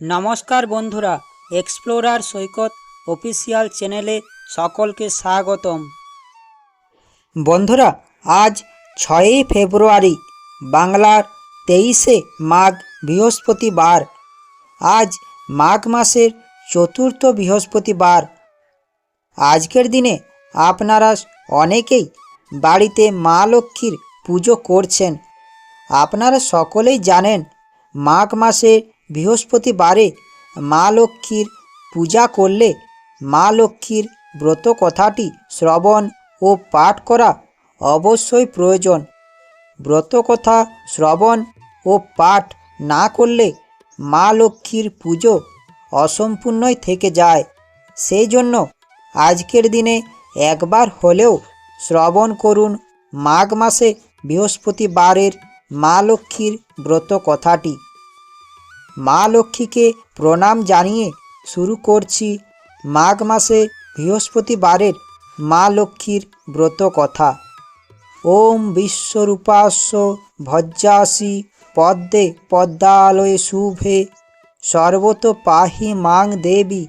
নমস্কার বন্ধুরা এক্সপ্লোরার সৈকত অফিসিয়াল চ্যানেলে সকলকে স্বাগতম। বন্ধুরা, আজ ছয়ই ফেব্রুয়ারি, বাংলার তেইশে মাঘ বৃহস্পতিবার। আজ মাঘ মাসের চতুর্থ বৃহস্পতিবার। আজকের দিনে আপনারা অনেকেই বাড়িতে মা লক্ষ্মীর পুজো করছেন। আপনারা সকলেই জানেন, মাঘ মাসে বৃহস্পতিবারে মা লক্ষ্মীর পূজা করলে মা লক্ষ্মীর ব্রত কথাটি শ্রবণ ও পাঠ করা অবশ্যই প্রয়োজন। ব্রত কথা শ্রবণ ও পাঠ না করলে মা লক্ষ্মীর পুজো অসম্পূর্ণই থেকে যায়। সেই জন্য আজকের দিনে একবার হলেও শ্রবণ করুন মাঘ মাসে বৃহস্পতিবারের মা লক্ষ্মীর ব্রত কথাটি মা লক্ষ্মীকে প্রণাম জানিয়ে শুরু করছি মাঘ মাসে বৃহস্পতিবারের মা লক্ষ্মীর ব্রত কথা। ওম বিশ্বরূপাস্য ভজ্জাসি পদ্মে পদ্মালয়ে শুভে। সর্বত পাহি মাং দেবী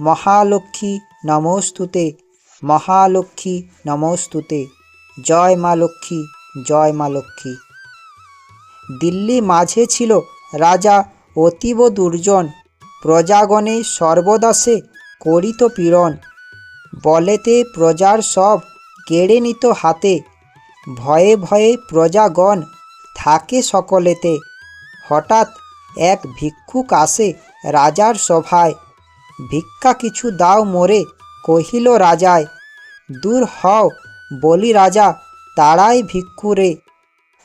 মহালক্ষ্মী নমস্তুতে মহালক্ষ্মী নমস্তুতে। জয় মা লক্ষ্মী, জয় মা লক্ষ্মী। দিল্লি মাঝে ছিল রাজা অতীব দুর্জন, প্রজাগণে সর্বদা সে করিত পীড়ন। বলেতে প্রজার সব কেড়ে নিত হাতে, ভয়ে ভয়ে প্রজাগণ থাকে সকলেতে। হঠাৎ এক ভিক্ষুক আসে রাজার সভায়, ভিক্ষা কিছু দাও মোরে, কহিল রাজায়। দূর হও বলি রাজা তারাই ভিক্ষুরে।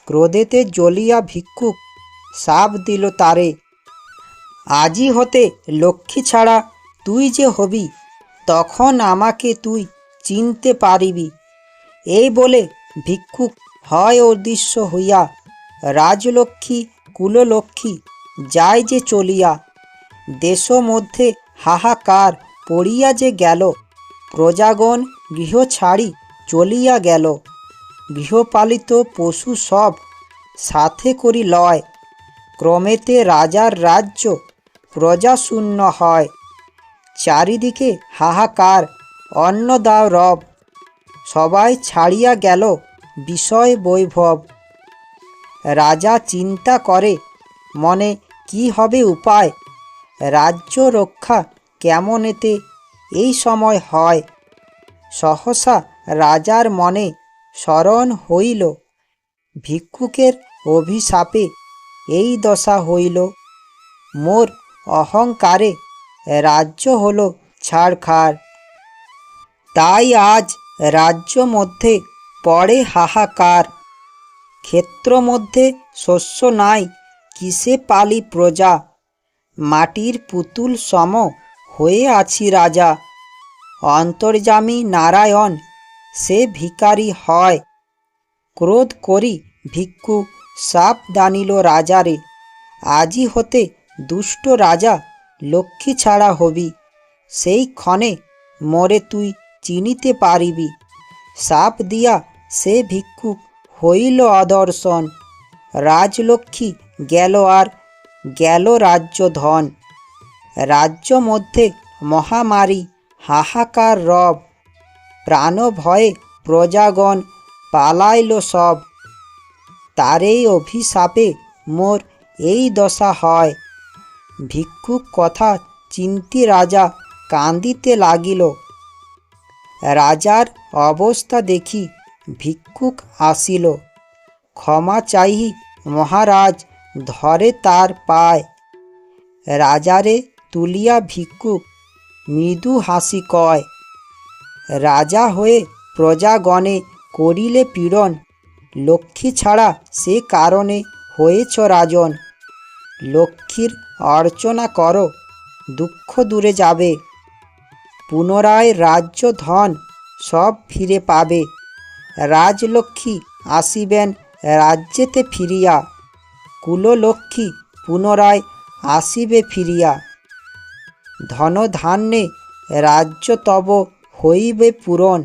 ক্রোধেতে জ্বলিয়া ভিক্ষুক সাপ দিল তারে আজই হতে লক্ষ্মী ছাড়া তুই যে হবি, তখন আমাকে তুই চিনতে পারিবি। এই বলে ভিক্ষুক হয় অদৃশ্য হইয়া, রাজলক্ষ্মী, কুললক্ষ্মী যায় যে চলিয়া দেশ মধ্যে হাহাকার পড়িয়া যে গেল, প্রজাগণ গৃহ ছাড়ি চলিয়া গেল, গৃহপালিত পশু সব সাথে করি লয়, ক্রমেতে রাজার রাজ্য প্রজাশূন্য হয়। চারিদিকে হাহাকার অন্ন দাও রব। সবাই ছাড়িয়া গেল বিষয় বৈভব। রাজা চিন্তা করে, মনে কি হবে উপায়? রাজ্য রক্ষা কেমন এতে? এই সময় হয়। সহসা রাজার মনে স্মরণ হইল। ভিক্ষুকের অভিশাপে এই দশা হইল। মোর অহংকারে রাজ্য হলো ছাড়খাড়। তাই আজ রাজ্য মধ্যে পড়ে হাহাকার। ক্ষেত্র মধ্যে শস্য নাই, কিসে পালি প্রজা? মাটির পুতুল সম হয়ে আছি রাজা। অন্তর্যামী নারায়ণ, সে ভিকারি হয়। ক্রোধ করি ভিক্ষু, সাপ দানিল রাজারে। আজি হতে দুষ্ট রাজা লক্ষ্মী ছাড়া হবি। সেই ক্ষণে মরে তুই চিনিতে পারিবি। সাপ দিয়া সে ভিক্ষুক হইল আদর্শন। রাজলক্ষ্মী গেল আর গেল রাজ্য ধন রাজ্য মধ্যে মহামারী, হাহাকার রব। প্রাণ ভয়ে প্রজাগণ পালাইল সব। তারেই অভিশাপে মোর এই দশা হয়। ভিক্ষুক কথা চিন্তি রাজা কান্দিতে লাগিল। রাজার অবস্থা দেখি ভিক্ষুক আসিল। ক্ষমা চাহি মহারাজ, ধরে তার পায়। রাজারে তুলিয়া ভিক্ষুক, মৃদু হাসি কয়, রাজা হয়ে প্রজাগণে করিলে পীড়ন, লক্ষ্মী ছাড়া সে কারণে হয়েছ রাজন। লক্ষ্মীর অর্চনা করো, দুঃখ দূরে যাবে। পুনরায় রাজ্য ধন সব ফিরে পাবে। রাজলক্ষ্মী আসিবেন রাজ্যেতে ফিরিয়া। কুললক্ষ্মী পুনরায় আসিবে ফিরিয়া। ধনধান্যে রাজ্য তব হইবে পূরণ।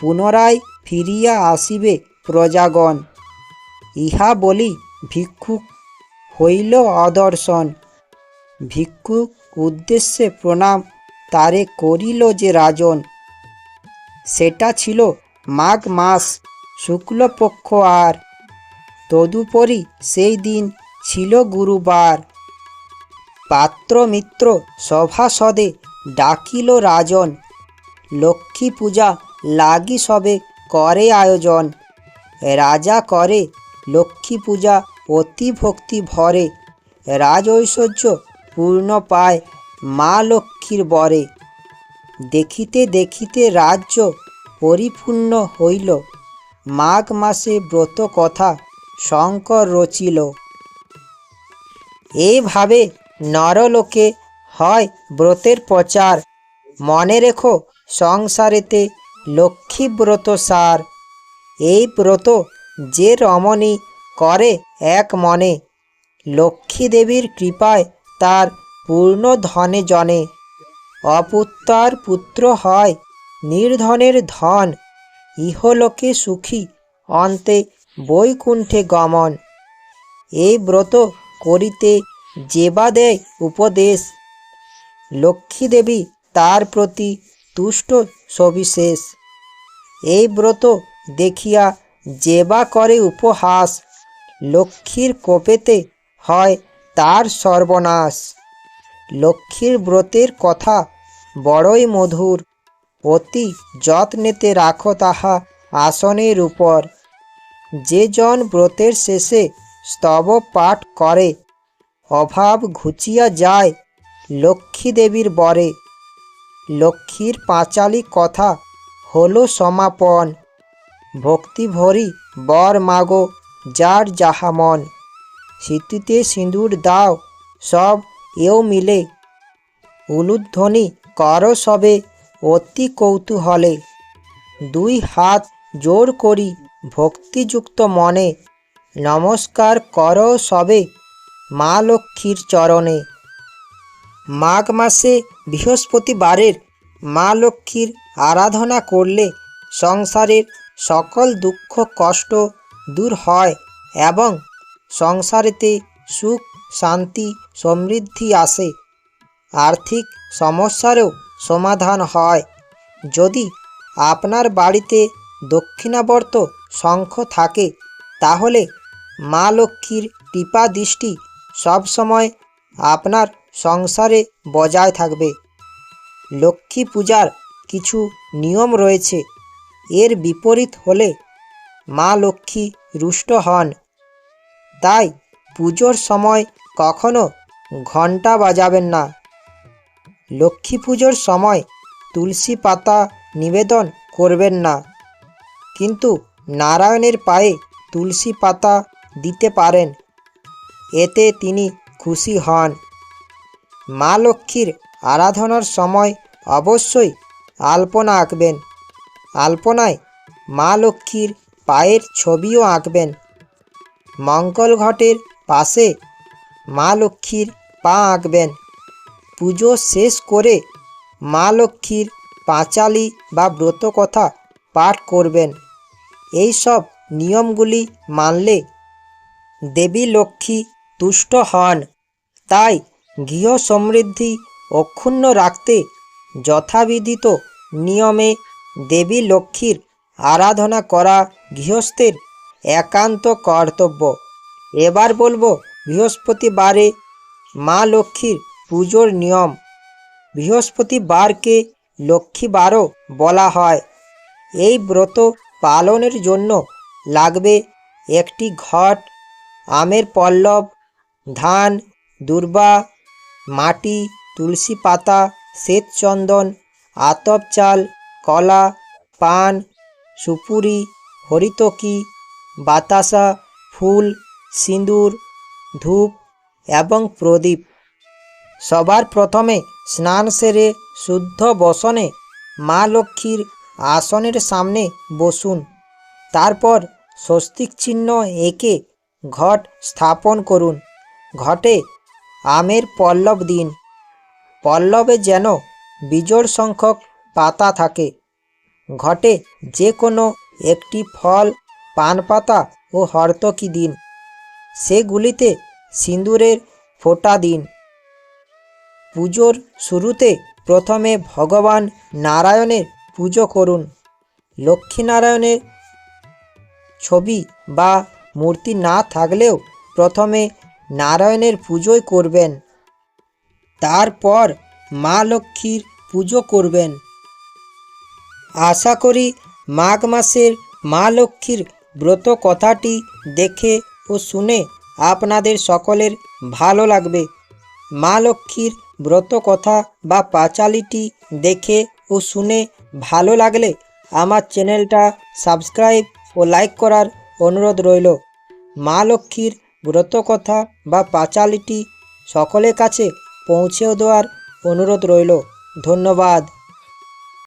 পুনরায় ফিরিয়া আসিবে প্রজাগণ। ইহা বলি ভিক্ষুক হইল অদর্শন। ভিক্ষুক উদ্দেশ্যে প্রণাম তারে করিল যে রাজন। সেটা ছিল মাঘ মাস, শুক্লপক্ষ আর। তদুপরি সেই দিন ছিল গুরুবার। পাত্র মিত্র সভাসদে ডাকিল রাজন, লক্ষ্মী পূজা লাগি সবে করে আয়োজন। রাজা করে লক্ষ্মী পূজা অতি ভক্তি ভরে রাজ ঐশ্বর্য পূর্ণ পায় মা লক্ষ্মীর বরে। দেখিতে দেখিতে রাজ্য পরিপূর্ণ হইল। মাঘ মাসে ব্রত কথা শঙ্কর রচিল। এইভাবে নরলোকে হয় ব্রতের প্রচার। মনে রেখো সংসারেতে লক্ষ্মী ব্রত সার। এই ব্রত যে রমণী করে এক মনে। লক্ষ্মী দেবীর কৃপায় তার পূর্ণ ধনে জনে। অপুত্রার পুত্র হয় নির্ধনের ধন। ইহলোকে সুখী অন্তে বৈকুণ্ঠে গমন। এই ব্রত করিতে যেবা দেয় উপদেশ। লক্ষ্মী দেবী তার প্রতি তুষ্ট সবিশেষ। এই ব্রত দেখিয়া যেবা করে উপহাস লক্ষ্মীর কোপেতে হয় তার সর্বনাশ। লক্ষ্মীর ব্রতের কথা বড়ই মধুর, অতি যত্নেতে রাখো তাহা আসনের উপর। যে জন ব্রতের শেষে স্তব পাঠ করে, অভাব ঘুচিয়া যায় লক্ষ্মী দেবীর বরে। লক্ষ্মীর পাঁচালি কথা হলো সমাপন। ভক্তি ভরি বর মাগো যার যাহা মন স্মৃতিতে সিঁদুর দাও, সব এও মিলে। উলুধ্বনি কর সবে, অতি কৌতূহলে। দুই হাত জোর করি ভক্তিযুক্ত মনে, নমস্কার কর সবে মা লক্ষ্মীর চরণে। মাঘ মাসে বৃহস্পতিবারের মা লক্ষ্মীর আরাধনা করলে সংসারের সকল দুঃখ কষ্ট দূর হয় এবং সংসারেতে সুখ, শান্তি, সমৃদ্ধি আসে। আর্থিক সমস্যারও সমাধান হয়। যদি আপনার বাড়িতে দক্ষিণাবর্ত শঙ্খ থাকে, তাহলে মা লক্ষ্মীর কৃপা দৃষ্টি সবসময় আপনার সংসারে বজায় থাকবে। লক্ষ্মী পূজার কিছু নিয়ম রয়েছে। এর বিপরীত হলে মা লক্ষ্মী রুষ্ট হন। তাই পুজোর সময় কখনো ঘণ্টা বাজাবেন না। লক্ষ্মী পুজোর সময় তুলসী পাতা নিবেদন করবেন না। কিন্তু নারায়ণের পায়ে তুলসী পাতা দিতে পারেন। এতে তিনি খুশি হন। মা লক্ষ্মীর আরাধনার সময় অবশ্যই আলপনা আঁকবেন। আলপনায় মা লক্ষ্মীর পায়ের ছবিও আঁকবেন। মঙ্গল ঘটের পাশে মা লক্ষ্মীর পা আঁকবেন। পুজো শেষ করে মা লক্ষ্মীর পাঁচালি বা ব্রতকথা পাঠ করবেন। এই সব নিয়মগুলি মানলে দেবী লক্ষ্মী তুষ্ট হন। তাই গৃহ সমৃদ্ধি অক্ষুণ্ণ রাখতে যথাবিধিত নিয়মে দেবী লক্ষ্মীর আরাধনা করা গৃহস্থের একান্ত কর্তব্য। এবার বলব, বৃহস্পতিবারে মা লক্ষ্মীর পুজোর নিয়ম। বৃহস্পতিবারকে লক্ষ্মীবারও বলা হয়। এই ব্রত পালনের জন্য লাগবে একটি ঘট, আমের পল্লব, ধান, দুর্বা, মাটি, তুলসী পাতা, শ্বেতচন্দন, আতপ চাল, কলা, পান সুপুরি, হরিতকি, বাতাসা, ফুল, সিঁদুর, ধূপ এবং প্রদীপ। সবার প্রথমে স্নান সেরে শুদ্ধ বসনে মা লক্ষ্মীর আসনের সামনে বসুন। তারপর স্বস্তিক চিহ্ন এঁকে ঘট স্থাপন করুন। ঘটে আমের পল্লব দিন। পল্লবে যেন বিজোড় সংখ্যক পাতা থাকে। ঘটে যে কোনো একটি ফল পান পাতা ও হর্তকি দিন। সেগুলিতে সিঁদুরের ফোঁটা দিন। পুজোর শুরুতে প্রথমে ভগবান নারায়ণের পুজো করুন। লক্ষ্মীনারায়ণের ছবি বা মূর্তি না থাকলেও প্রথমে নারায়ণের পুজোই করবেন। তারপর মা লক্ষ্মীর পুজো করবেন। আশা করি মাঘ মাসের মা লক্ষ্মীর ব্রত কথাটি দেখে ও শুনে আপনাদের সকলের ভালো লাগবে। মা লক্ষ্মীর ব্রত কথা বা পাঁচালিটি দেখে ও শুনে ভালো লাগলে আমার চ্যানেলটা সাবস্ক্রাইব ও লাইক করার অনুরোধ রইল। মা লক্ষ্মীর ব্রত কথা বা পাঁচালিটি সকলের কাছে পৌঁছেও দেওয়ার অনুরোধ রইল। ধন্যবাদ।